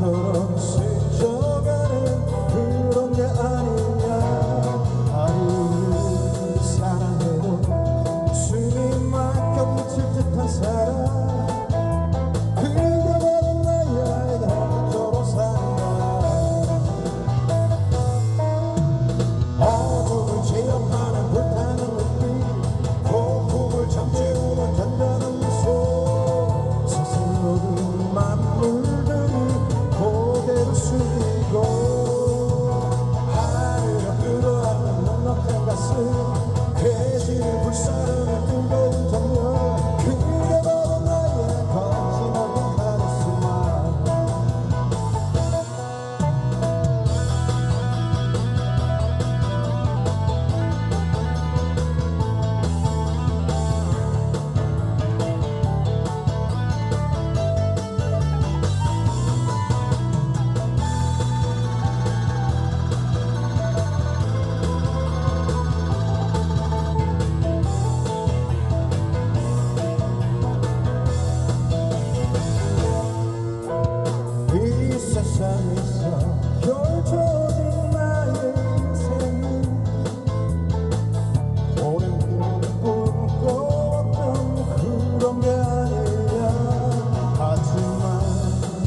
turn 세상에서 결정이 나의 인생 오랜 꿈 꿈꿨던 그런 게 아니야 하지만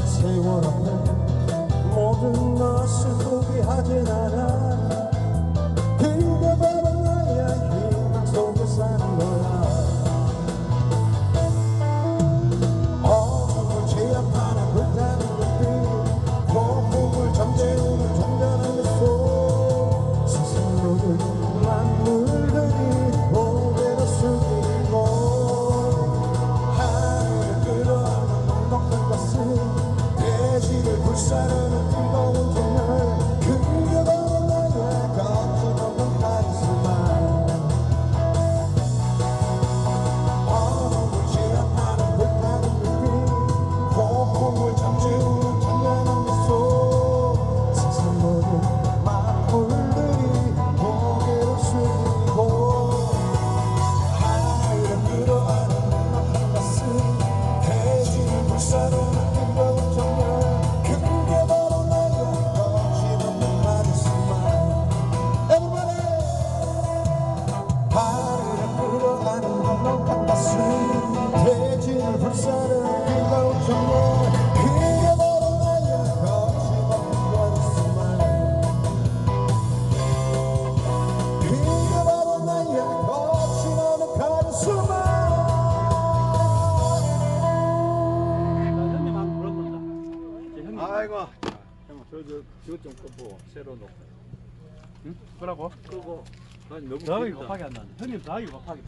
세월 앞에 모든 것을 포기하진 않아. 아이고. 저저 지금 좀 끄고 새로 놓고. 응? 끄라고? 끄고. 난 너무 나이 급하게 안 나네. 형님 나이 급하게.